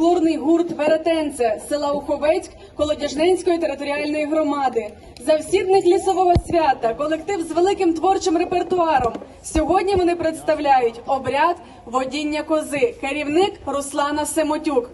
Фольклорний гурт Веретенце села Уховецьк Колодяжненської територіальної громади. Завсідник лісового свята, колектив з великим творчим репертуаром. Сьогодні вони представляють обряд водіння кози. Керівник Руслана Семотюк.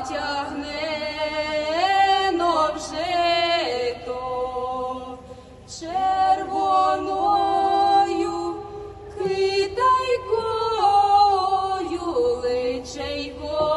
Затягнено вжито, червоною китайкою личейко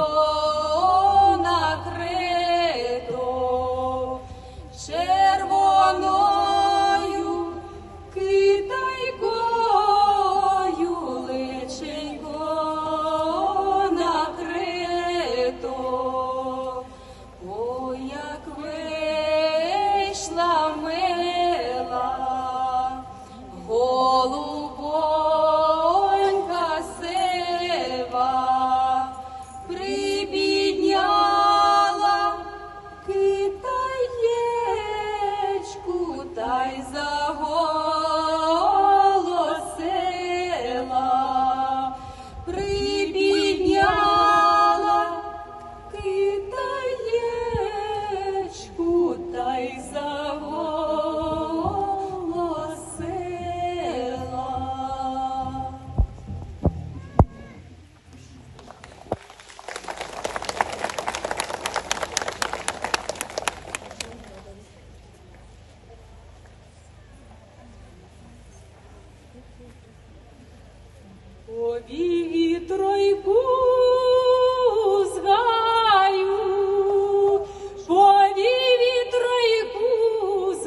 Повій тройку з гаю, вітройку з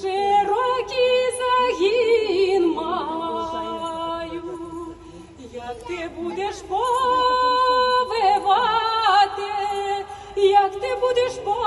широкий загін маю. Як ти будеш повивати, як ти будеш повивати,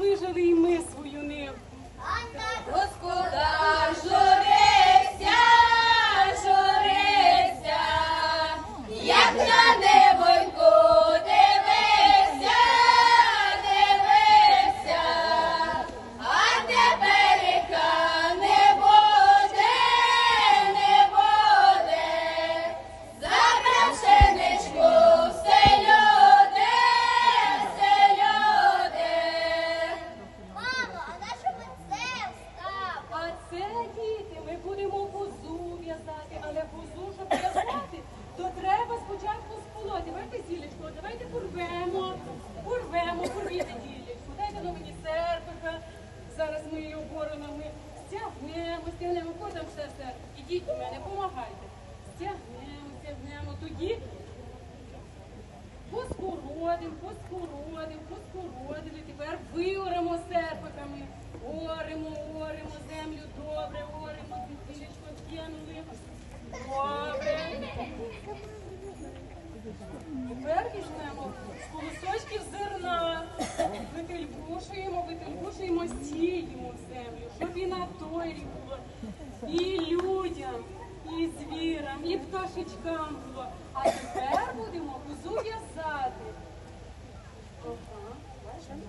вижили і ми свою Ідіть до мене, помагайте. Стягнемо, стягнемо. Тоді Поскородим, поскородим, поскородимо. Тепер виоремо серпиками. Оремо, оремо землю добре, оремо, звідтілечко кинули. Добре. Тепер візьмемо з колосочків зерна, витрільбушуємо, витрільбушуємо, сіємо в землю, щоб і на той рік було і пташечкам було. А тепер будемо кузу в'язати. Ага, бачимо.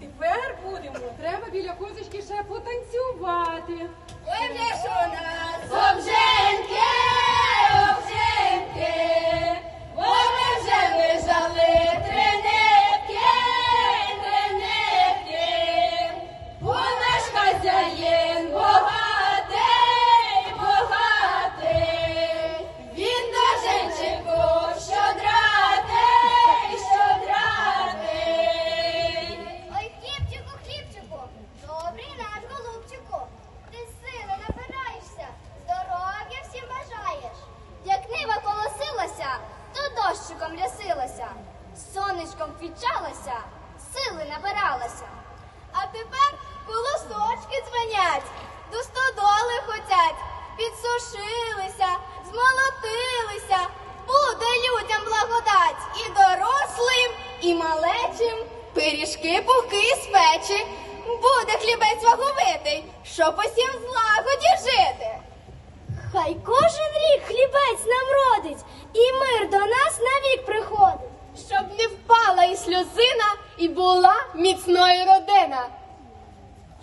Тепер будемо. Треба біля козочки ще потанцювати. Ой, вже ж квітчалася, сили набиралася. А тепер колосочки дзвонять, до стодоли хотять, підсушилися, змолотилися. Буде людям благодать і дорослим, і малечим. Пиріжки пухи з печі, буде хлібець ваговитий, щоб усім злагоді жити. Хай кожен рік хлібець нам родить, і мир до нас навік приходить. Щоб сльозина, і була міцною родина.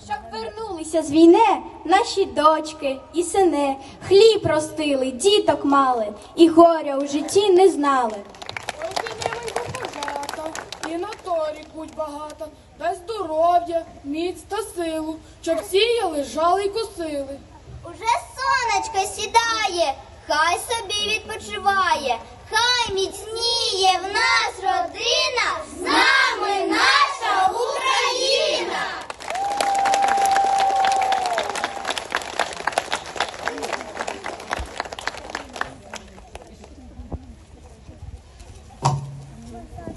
Щоб вернулися з війни наші дочки і сини, хліб ростили, діток мали, і горя у житті не знали. І на торі будь багата, дай здоров'я, міць та силу, щоб сіяли, жали й косили. Уже сонечко сідає, хай собі відпочиває, хай міцніє в нас родина.